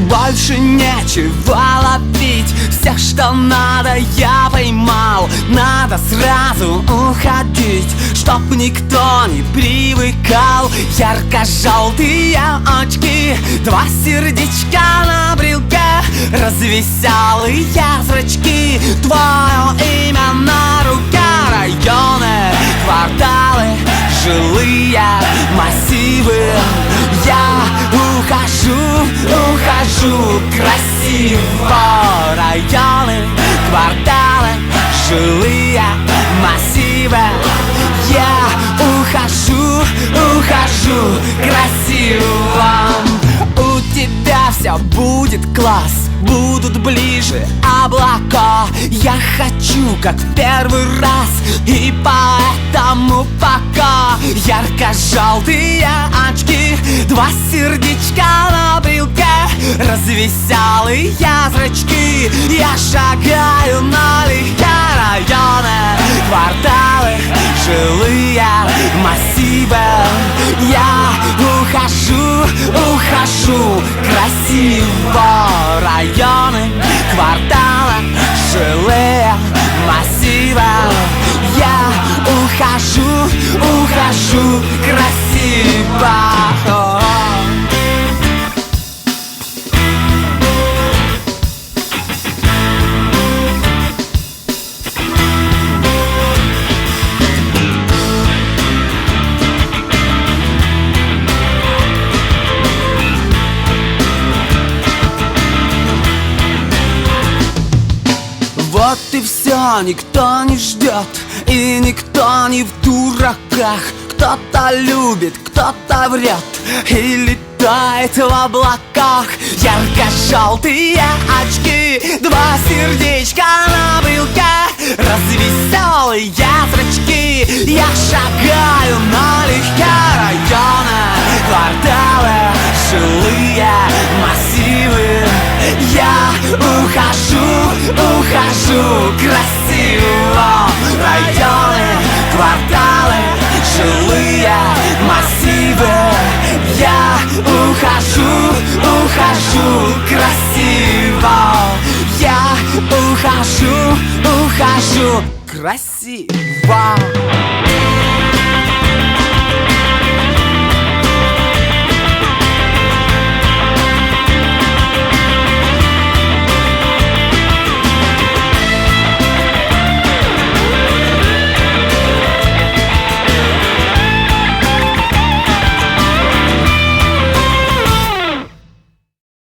больше нечего ловить. Всех, что надо, я поймал. Надо сразу уходить Чтоб никто не привыкал. Ярко-желтые очки Два сердечка на брелке. Развеселые зрачки Твое имя на ухожу, ухожу красиво Районы, кварталы, жилые массивы. Я ухожу, ухожу красиво. У тебя все будет класс Будут ближе облака. Я хочу, как в первый раз И поэтому пока Ярко-желтые очки. Два сердечка на брелке Развеселые зрачки Я шагаю налегке Районы, кварталы, жилые массивы. Я ухожу, ухожу красиво. Районы, кварталы, жилые массивы. Я ухожу, ухожу красиво Вот и все, никто не ждет И никто не в дураках. Кто-то любит, кто-то врет И летает в облаках. Ярко-желтые очки Два сердечка на брелке. Развеселые зрачки Я шагаю ухожу красиво. Я ухожу, ухожу красиво